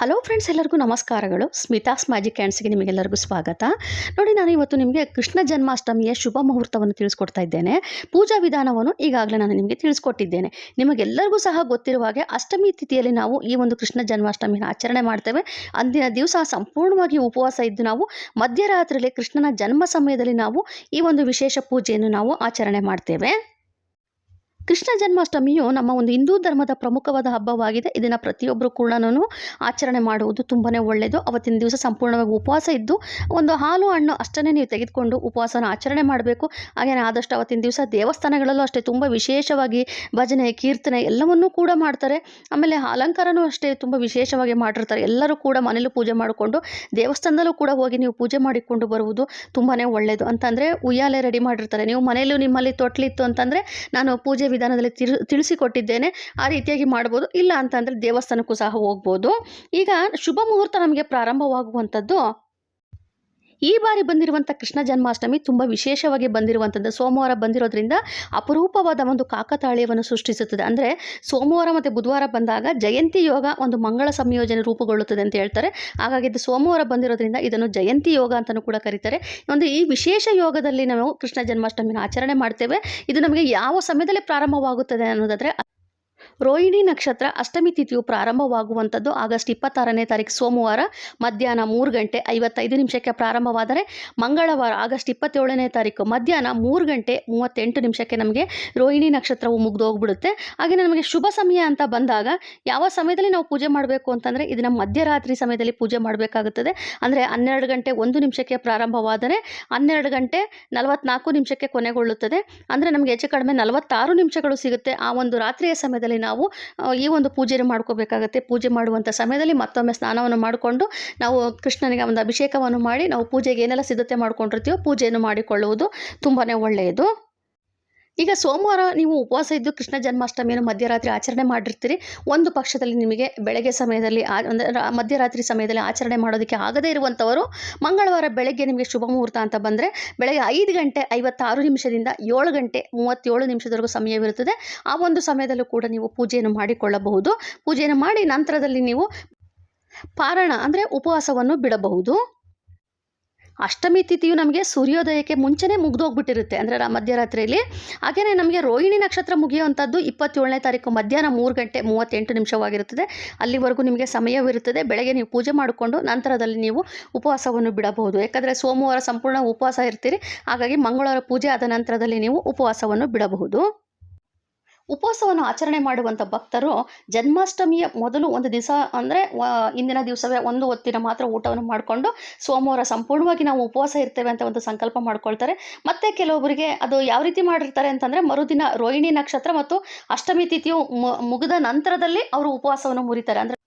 Hello friends ಎಲ್ಲರಿಗೂ ನಮಸ್ಕಾರಗಳು. Smitha's magic ಹ್ಯಾಂಡ್ಸ್ಗೆ ನಿಮಗೆಲ್ಲರಿಗೂ ಸ್ವಾಗತ. ನೋಡಿ, ನಾನು ಇವತ್ತು ನಿಮಗೆ ಕೃಷ್ಣ ಜನ್ಮಾಷ್ಟಮಿಯ ಶುಭ ಮುಹೂರ್ತವನ್ನು ತಿಳಿಸ್ಕೊಡ್ತಾ ಇದ್ದೇನೆ. ಪೂಜಾ ವಿಧಾನವನ್ನು ಈಗಾಗಲೇ ನಾನು ನಿಮಗೆ ತಿಳಿಸ್ಕೊಟ್ಟಿದ್ದೇನೆ. ನಿಮಗೆಲ್ಲರಿಗೂ ಸಹ ಗೊತ್ತಿರುವ ಹಾಗೆ ಅಷ್ಟಮಿ ತಿಥಿಯಲ್ಲಿ ನಾವು ಈ ಒಂದು ಕೃಷ್ಣ ಜನ್ಮಾಷ್ಟಮಿನ ಆಚರಣೆ ಮಾಡ್ತೇವೆ. ಅಂದಿನ ದಿವಸ ಸಂಪೂರ್ಣವಾಗಿ ಉಪವಾಸ ಇದ್ದು ನಾವು ಮಧ್ಯರಾತ್ರಿಯಲ್ಲಿ ಕೃಷ್ಣನ ಜನ್ಮ ಸಮಯದಲ್ಲಿ ನಾವು ಈ ಒಂದು ವಿಶೇಷ ಪೂಜೆಯನ್ನು ನಾವು ಆಚರಣೆ ಮಾಡ್ತೇವೆ. ಕೃಷ್ಣ ಜನ್ಮಾಷ್ಟಮಿಯು ನಮ್ಮ ಒಂದು ಹಿಂದೂ ಧರ್ಮದ ಪ್ರಮುಖವಾದ ಹಬ್ಬವಾಗಿದೆ. ಇದನ್ನು ಪ್ರತಿಯೊಬ್ಬರು ಕೂಡ ಆಚರಣೆ ಮಾಡುವುದು ತುಂಬಾ ಒಳ್ಳೆಯದು. ಅವತ್ತಿನ ದಿವಸ ಸಂಪೂರ್ಣವಾಗಿ ಉಪವಾಸ ಇದ್ದು, ಒಂದು ಹಾಲು ಹಣ್ಣು ಅಷ್ಟನ್ನೇ ನೀವು ತೆಗೆದುಕೊಂಡು ಉಪವಾಸನ ಆಚರಣೆ ಮಾಡಬೇಕು. ಹಾಗೆಯೇ ಆದಷ್ಟು ಅವತ್ತಿನ ದಿವಸ ದೇವಸ್ಥಾನಗಳಲ್ಲೂ ಅಷ್ಟೇ ತುಂಬ ವಿಶೇಷವಾಗಿ ಭಜನೆ, ಕೀರ್ತನೆ ಎಲ್ಲವನ್ನೂ ಕೂಡ ಮಾಡ್ತಾರೆ. ಆಮೇಲೆ ಅಲಂಕಾರನೂ ಅಷ್ಟೇ ತುಂಬ ವಿಶೇಷವಾಗಿ ಮಾಡಿರ್ತಾರೆ. ಎಲ್ಲರೂ ಕೂಡ ಮನೇಲೂ ಪೂಜೆ ಮಾಡಿಕೊಂಡು, ದೇವಸ್ಥಾನದಲ್ಲೂ ಕೂಡ ಹೋಗಿ ನೀವು ಪೂಜೆ ಮಾಡಿಕೊಂಡು ಬರುವುದು ತುಂಬಾ ಒಳ್ಳೆಯದು. ಅಂತಂದರೆ ಉಯ್ಯಾಲೆ ರೆಡಿ ಮಾಡಿರ್ತಾರೆ. ನೀವು ಮನೆಯಲ್ಲೂ ನಿಮ್ಮಲ್ಲಿ ತೊಟ್ಲಿತ್ತು ಅಂತಂದರೆ ನಾನು ಪೂಜೆ ವಿಧಾನದಲ್ಲಿ ತಿಳಿಸಿಕೊಟ್ಟಿದ್ದೇನೆ, ಆ ರೀತಿಯಾಗಿ ಮಾಡ್ಬೋದು. ಇಲ್ಲ ಅಂತಂದರೆ ದೇವಸ್ಥಾನಕ್ಕೂ ಸಹ ಹೋಗ್ಬೋದು. ಈಗ ಶುಭ ಮುಹೂರ್ತ ನಮಗೆ ಪ್ರಾರಂಭವಾಗುವಂಥದ್ದು ಈ ಬಾರಿ ಬಂದಿರುವಂಥ ಕೃಷ್ಣ ಜನ್ಮಾಷ್ಟಮಿ ತುಂಬ ವಿಶೇಷವಾಗಿ ಬಂದಿರುವಂಥದ್ದು ಸೋಮವಾರ ಬಂದಿರೋದ್ರಿಂದ ಅಪರೂಪವಾದ ಒಂದು ಕಾಕತಾಳೀಯವನ್ನು ಸೃಷ್ಟಿಸುತ್ತದೆ. ಅಂದರೆ ಸೋಮವಾರ ಮತ್ತು ಬುಧವಾರ ಬಂದಾಗ ಜಯಂತಿ ಯೋಗ ಒಂದು ಮಂಗಳ ಸಂಯೋಜನೆ ರೂಪುಗೊಳ್ಳುತ್ತದೆ ಅಂತ ಹೇಳ್ತಾರೆ. ಹಾಗಾಗಿ ಇದು ಸೋಮವಾರ ಬಂದಿರೋದ್ರಿಂದ ಇದನ್ನು ಜಯಂತಿ ಯೋಗ ಅಂತಲೂ ಕೂಡ ಕರೀತಾರೆ. ಒಂದು ಈ ವಿಶೇಷ ಯೋಗದಲ್ಲಿ ನಾವು ಕೃಷ್ಣ ಜನ್ಮಾಷ್ಟಮಿನ ಆಚರಣೆ ಮಾಡ್ತೇವೆ. ಇದು ನಮಗೆ ಯಾವ ಸಮಯದಲ್ಲಿ ಪ್ರಾರಂಭವಾಗುತ್ತದೆ ಅನ್ನೋದಾದರೆ ರೋಹಿಣಿ ನಕ್ಷತ್ರ ಅಷ್ಟಮಿ ತಿಥಿಯು ಪ್ರಾರಂಭವಾಗುವಂಥದ್ದು ಆಗಸ್ಟ್ ಇಪ್ಪತ್ತಾರನೇ ತಾರೀಕು ಸೋಮವಾರ ಮಧ್ಯಾಹ್ನ ಮೂರು ಗಂಟೆ ಐವತ್ತೈದು ನಿಮಿಷಕ್ಕೆ ಪ್ರಾರಂಭವಾದರೆ ಮಂಗಳವಾರ ಆಗಸ್ಟ್ ಇಪ್ಪತ್ತೇಳನೇ ತಾರೀಕು ಮಧ್ಯಾಹ್ನ ಮೂರು ಗಂಟೆ ಮೂವತ್ತೆಂಟು ನಿಮಿಷಕ್ಕೆ ನಮಗೆ ರೋಹಿಣಿ ನಕ್ಷತ್ರವು ಮುಗ್ದು ಹೋಗ್ಬಿಡುತ್ತೆ. ಹಾಗೆ ನಮಗೆ ಶುಭ ಸಮಯ ಅಂತ ಬಂದಾಗ ಯಾವ ಸಮಯದಲ್ಲಿ ನಾವು ಪೂಜೆ ಮಾಡಬೇಕು ಅಂತಂದರೆ ಇದನ್ನು ಮಧ್ಯರಾತ್ರಿ ಸಮಯದಲ್ಲಿ ಪೂಜೆ ಮಾಡಬೇಕಾಗುತ್ತದೆ. ಅಂದರೆ ಹನ್ನೆರಡು ಗಂಟೆ ಒಂದು ನಿಮಿಷಕ್ಕೆ ಪ್ರಾರಂಭವಾದರೆ ಹನ್ನೆರಡು ಗಂಟೆ ನಲವತ್ನಾಲ್ಕು ನಿಮಿಷಕ್ಕೆ ಕೊನೆಗೊಳ್ಳುತ್ತದೆ. ಅಂದರೆ ನಮಗೆ ಹೆಚ್ಚು ಕಡಿಮೆ ನಲವತ್ತಾರು ನಿಮಿಷಗಳು ಸಿಗುತ್ತೆ ಆ ಒಂದು ರಾತ್ರಿಯ ಸಮಯದಲ್ಲಿ ನಾವು ಈ ಒಂದು ಪೂಜೆಯನ್ನು ಮಾಡ್ಕೋಬೇಕಾಗತ್ತೆ. ಪೂಜೆ ಮಾಡುವಂಥ ಸಮಯದಲ್ಲಿ ಮತ್ತೊಮ್ಮೆ ಸ್ನಾನವನ್ನು ಮಾಡಿಕೊಂಡು ನಾವು ಕೃಷ್ಣನಿಗೆ ಒಂದು ಅಭಿಷೇಕವನ್ನು ಮಾಡಿ ನಾವು ಪೂಜೆಗೆ ಏನೆಲ್ಲ ಸಿದ್ಧತೆ ಮಾಡ್ಕೊಂಡಿರ್ತೀವೋ ಪೂಜೆಯನ್ನು ಮಾಡಿಕೊಳ್ಳುವುದು ತುಂಬಾ ಒಳ್ಳೆಯದು. ಈಗ ಸೋಮವಾರ ನೀವು ಉಪವಾಸ ಇದ್ದು ಕೃಷ್ಣ ಜನ್ಮಾಷ್ಟಮಿಯನ್ನು ಮಧ್ಯರಾತ್ರಿ ಆಚರಣೆ ಮಾಡಿರ್ತೀರಿ. ಒಂದು ಪಕ್ಷದಲ್ಲಿ ನಿಮಗೆ ಬೆಳಗ್ಗೆ ಸಮಯದಲ್ಲಿ ಅಂದರೆ ಮಧ್ಯರಾತ್ರಿ ಸಮಯದಲ್ಲಿ ಆಚರಣೆ ಮಾಡೋದಕ್ಕೆ ಆಗದೇ ಇರುವಂಥವರು ಮಂಗಳವಾರ ಬೆಳಗ್ಗೆ ನಿಮಗೆ ಶುಭ ಮುಹೂರ್ತ ಅಂತ ಬಂದರೆ ಬೆಳಗ್ಗೆ ಐದು ಗಂಟೆ ಐವತ್ತಾರು ನಿಮಿಷದಿಂದ ಏಳು ಗಂಟೆ ಮೂವತ್ತೇಳು ನಿಮಿಷದವರೆಗೂ ಸಮಯವಿರುತ್ತದೆ. ಆ ಒಂದು ಸಮಯದಲ್ಲೂ ಕೂಡ ನೀವು ಪೂಜೆಯನ್ನು ಮಾಡಿಕೊಳ್ಳಬಹುದು. ಪೂಜೆಯನ್ನು ಮಾಡಿ ನಂತರದಲ್ಲಿ ನೀವು ಪಾರಣ ಅಂದರೆ ಉಪವಾಸವನ್ನು ಬಿಡಬಹುದು. ಅಷ್ಟಮಿ ತಿಥಿಯು ನಮಗೆ ಸೂರ್ಯೋದಯಕ್ಕೆ ಮುಂಚೆನೇ ಮುಗ್ದೋಗ್ಬಿಟ್ಟಿರುತ್ತೆ ಅಂದರೆ ಮಧ್ಯರಾತ್ರಿಯಲ್ಲಿ. ಹಾಗೆಯೇ ನಮಗೆ ರೋಹಿಣಿ ನಕ್ಷತ್ರ ಮುಗಿಯುವಂಥದ್ದು ಇಪ್ಪತ್ತೇಳನೇ ತಾರೀಕು ಮಧ್ಯಾಹ್ನ ಮೂರು ಗಂಟೆ ಮೂವತ್ತೆಂಟು ನಿಮಿಷವಾಗಿರುತ್ತದೆ. ಅಲ್ಲಿವರೆಗೂ ನಿಮಗೆ ಸಮಯವಿರುತ್ತದೆ ಬೆಳಗ್ಗೆ ನೀವು ಪೂಜೆ ಮಾಡಿಕೊಂಡು ನಂತರದಲ್ಲಿ ನೀವು ಉಪವಾಸವನ್ನು ಬಿಡಬಹುದು. ಯಾಕಂದರೆ ಸೋಮವಾರ ಸಂಪೂರ್ಣ ಉಪವಾಸ ಇರ್ತೀರಿ. ಹಾಗಾಗಿ ಮಂಗಳವಾರ ಪೂಜೆ ಆದ ನಂತರದಲ್ಲಿ ನೀವು ಉಪವಾಸವನ್ನು ಬಿಡಬಹುದು. ಉಪವಾಸವನ್ನು ಆಚರಣೆ ಮಾಡುವಂಥ ಭಕ್ತರು ಜನ್ಮಾಷ್ಟಮಿಯ ಮೊದಲು ಒಂದು ದಿವಸ ಅಂದರೆ ಇಂದಿನ ದಿವಸವೇ ಒಂದು ಹೊತ್ತಿನ ಮಾತ್ರ ಊಟವನ್ನು ಮಾಡಿಕೊಂಡು ಸೋಮವಾರ ಸಂಪೂರ್ಣವಾಗಿ ನಾವು ಉಪವಾಸ ಇರ್ತೇವೆ ಅಂತ ಒಂದು ಸಂಕಲ್ಪ ಮಾಡ್ಕೊಳ್ತಾರೆ. ಮತ್ತು ಕೆಲವೊಬ್ಬರಿಗೆ ಅದು ಯಾವ ರೀತಿ ಮಾಡಿರ್ತಾರೆ ಅಂತಂದರೆ, ಮರುದಿನ ರೋಹಿಣಿ ನಕ್ಷತ್ರ ಮತ್ತು ಅಷ್ಟಮಿ ತಿಥಿಯು ಮುಗಿದ ನಂತರದಲ್ಲಿ ಅವರು ಉಪವಾಸವನ್ನು ಮುರಿತಾರೆ. ಅಂದರೆ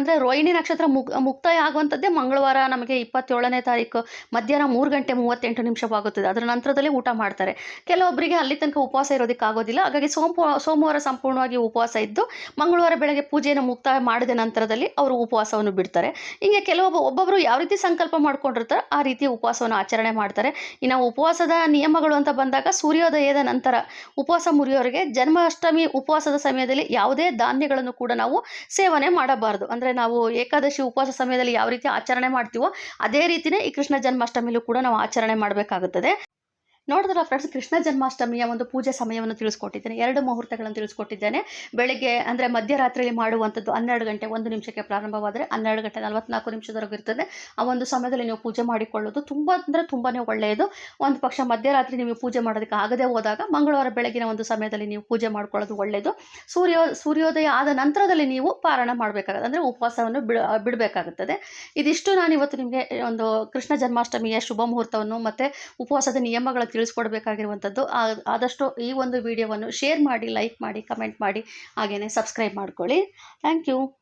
ಅಂದರೆ ರೋಹಿಣಿ ನಕ್ಷತ್ರ ಮುಗ್ ಮುಕ್ತಾಯ ಆಗುವಂಥದ್ದೇ ಮಂಗಳವಾರ ನಮಗೆ ಇಪ್ಪತ್ತೇಳನೇ ತಾರೀಕು. ಮಧ್ಯಾಹ್ನ ಮೂರು ಗಂಟೆ ಮೂವತ್ತೆಂಟು ನಿಮಿಷವಾಗುತ್ತದೆ. ಅದರ ನಂತರದಲ್ಲಿ ಊಟ ಮಾಡ್ತಾರೆ. ಕೆಲವೊಬ್ಬರಿಗೆ ಅಲ್ಲಿ ತನಕ ಉಪವಾಸ ಇರೋದಕ್ಕೆ ಆಗೋದಿಲ್ಲ. ಹಾಗಾಗಿ ಸೋಮ ಸೋಮವಾರ ಸಂಪೂರ್ಣವಾಗಿ ಉಪವಾಸ ಇದ್ದು, ಮಂಗಳವಾರ ಬೆಳಗ್ಗೆ ಪೂಜೆಯನ್ನು ಮುಕ್ತಾಯ ಮಾಡಿದ ನಂತರದಲ್ಲಿ ಅವರು ಉಪವಾಸವನ್ನು ಬಿಡ್ತಾರೆ. ಹೀಗೆ ಕೆಲವೊಬ್ಬ ಒಬ್ಬೊಬ್ಬರು ಯಾವ ರೀತಿ ಸಂಕಲ್ಪ ಮಾಡ್ಕೊಂಡಿರ್ತಾರೆ ಆ ರೀತಿ ಉಪವಾಸವನ್ನು ಆಚರಣೆ ಮಾಡ್ತಾರೆ. ಇನ್ನು ಉಪವಾಸದ ನಿಯಮಗಳು ಅಂತ ಬಂದಾಗ ಸೂರ್ಯೋದಯದ ನಂತರ ಉಪವಾಸ ಮುರಿಯೋರಿಗೆ ಜನ್ಮಾಷ್ಟಮಿ ಉಪವಾಸದ ಸಮಯದಲ್ಲಿ ಯಾವುದೇ ಧಾನ್ಯಗಳನ್ನು ಕೂಡ ನಾವು ಸೇವನೆ ಮಾಡಬಾರದು. ಅಂದರೆ ನಾವು ಏಕಾದಶಿ ಉಪವಾಸ ಸಮಯದಲ್ಲಿ ಯಾವ ರೀತಿ ಆಚರಣೆ ಮಾಡ್ತೀವೋ, ಅದೇ ರೀತಿಯೇ ಈ ಕೃಷ್ಣ ಜನ್ಮಾಷ್ಟಮಿಲೂ ಕೂಡ ನಾವು ಆಚರಣೆ ಮಾಡಬೇಕಾಗುತ್ತದೆ. ನೋಡಿದ್ರ ಫ್ರೆಂಡ್ಸ್ ಕೃಷ್ಣ ಜನ್ಮಾಷ್ಟಮಿಯ ಒಂದು ಪೂಜೆ ಸಮಯವನ್ನು ತಿಳಿಸ್ಕೊಟ್ಟಿದ್ದೇನೆ. ಎರಡು ಮುಹೂರ್ತಗಳನ್ನು ತಿಳಿಸ್ಕೊಟ್ಟಿದ್ದೇನೆ. ಬೆಳಗ್ಗೆ ಅಂದರೆ ಮಧ್ಯರಾತ್ರಿಯಲ್ಲಿ ಮಾಡುವಂಥದ್ದು ಹನ್ನೆರಡು ಗಂಟೆ ಒಂದು ನಿಮಿಷಕ್ಕೆ ಪ್ರಾರಂಭವಾದರೆ ಹನ್ನೆರಡು ಗಂಟೆ ನಲವತ್ನಾಲ್ಕು ನಿಮಿಷದವರೆಗೂ ಇರ್ತದೆ. ಆ ಒಂದು ಸಮಯದಲ್ಲಿ ನೀವು ಪೂಜೆ ಮಾಡಿಕೊಳ್ಳೋದು ತುಂಬ ಅಂದರೆ ತುಂಬಾ ಒಳ್ಳೆಯದು. ಒಂದು ಪಕ್ಷ ಮಧ್ಯರಾತ್ರಿ ನೀವು ಪೂಜೆ ಮಾಡೋದಕ್ಕೆ ಆಗದೆ ಹೋದಾಗ ಮಂಗಳವಾರ ಬೆಳಗಿನ ಒಂದು ಸಮಯದಲ್ಲಿ ನೀವು ಪೂಜೆ ಮಾಡ್ಕೊಳ್ಳೋದು ಒಳ್ಳೆಯದು. ಸೂರ್ಯೋ, ಸೂರ್ಯೋದಯ ಆದ ನಂತರದಲ್ಲಿ ನೀವು ಪಾರಣ ಮಾಡಬೇಕಾಗುತ್ತೆ. ಅಂದರೆ ಉಪವಾಸವನ್ನು ಬಿಡ, ಬಿಡಬೇಕಾಗುತ್ತದೆ. ಇದಿಷ್ಟು ನಾನು ಇವತ್ತು ನಿಮಗೆ ಒಂದು ಕೃಷ್ಣ ಜನ್ಮಾಷ್ಟಮಿಯ ಶುಭ ಮುಹೂರ್ತವನ್ನು ಮತ್ತು ಉಪವಾಸದ ನಿಯಮಗಳ ತಿಳಿಸ್ಕೊಡ್ಬೇಕಾಗಿರುವಂಥದ್ದು. ಆದಷ್ಟು ಈ ಒಂದು ವಿಡಿಯೋವನ್ನು ಶೇರ್ ಮಾಡಿ, ಲೈಕ್ ಮಾಡಿ, ಕಮೆಂಟ್ ಮಾಡಿ ಹಾಗೆಯೇ ಸಬ್ಸ್ಕ್ರೈಬ್ ಮಾಡ್ಕೊಳ್ಳಿ. Thank you.